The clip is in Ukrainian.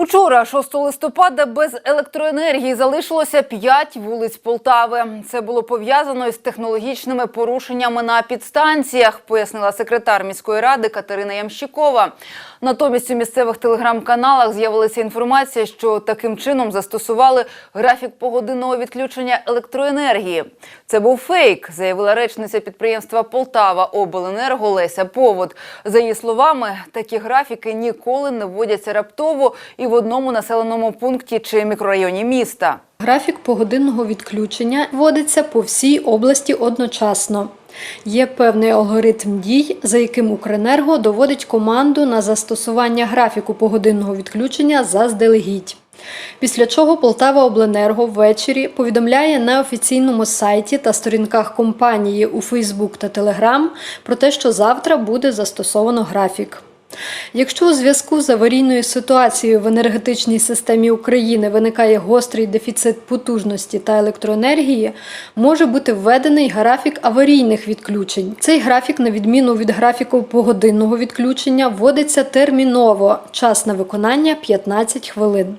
Учора, 6 листопада, без електроенергії залишилося 5 вулиць Полтави. Це було пов'язано із технологічними порушеннями на підстанціях, пояснила секретар міської ради Катерина Ямщикова. Натомість у місцевих телеграм-каналах з'явилася інформація, що таким чином застосували графік погодинного відключення електроенергії. Це був фейк, заявила речниця підприємства Полтава Обленерго Леся Повод. За її словами, такі графіки ніколи не вводяться раптово і в одному населеному пункті чи мікрорайоні міста. Графік погодинного відключення вводиться по всій області одночасно. Є певний алгоритм дій, за яким Укренерго доводить команду на застосування графіку погодинного відключення заздалегідь. Після чого Полтава Обленерго ввечері повідомляє на офіційному сайті та сторінках компанії у Фейсбук та Телеграм про те, що завтра буде застосовано графік. Якщо у зв'язку з аварійною ситуацією в енергетичній системі України виникає гострий дефіцит потужності та електроенергії, може бути введений графік аварійних відключень. Цей графік, на відміну від графіку погодинного відключення, вводиться терміново. Час на виконання 15 хвилин.